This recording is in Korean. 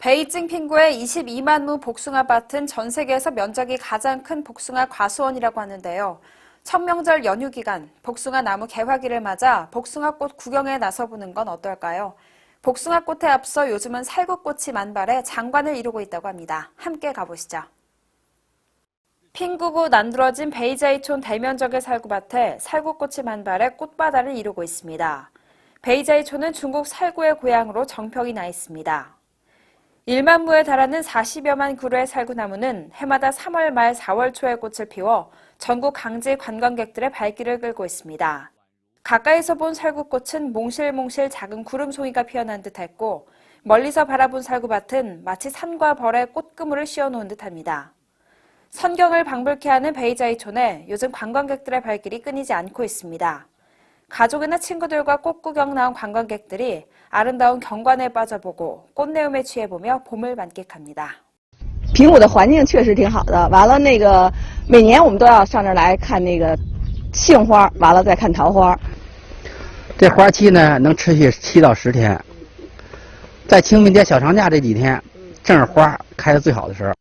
베이징 핑구의 22만 무 복숭아 밭은 전 세계에서 면적이 가장 큰 복숭아 과수원이라고 하는데요. 천명절 연휴 기간 복숭아 나무 개화기를 맞아 복숭아꽃 구경에 나서보는 건 어떨까요? 복숭아꽃에 앞서 요즘은 살구꽃이 만발해 장관을 이루고 있다고 합니다. 함께 가보시죠. 핑구구 난드러진 베이자이촌 대면적의 살구밭에 살구꽃이 만발해 꽃바다를 이루고 있습니다. 베이자이촌은 중국 살구의 고향으로 정평이 나 있습니다. 1만 무에 달하는 40여만 그루의 살구나무는 해마다 3월 말 4월 초에 꽃을 피워 전국 강지 관광객들의 발길을 끌고 있습니다. 가까이서 본 살구꽃은 몽실몽실 작은 구름송이가 피어난 듯했고 멀리서 바라본 살구밭은 마치 산과 벌에 꽃그물을 씌워놓은 듯합니다. 선경을 방불케 하는 베이자이촌에 요즘 관광객들의 발길이 끊이지 않고 있습니다. 가족이나 친구들과 꽃 구경 나온 관광객들이 아름다운 경관에 빠져보고 꽃내음에 취해보며 봄을 만끽합니다. 平谷的环境确实挺好的。完了，那个每年我们都要上这儿来看那个杏花，完了再看桃花。这花期呢能持续七到十天，在清明节小长假这几天，正是花开的最好的时候。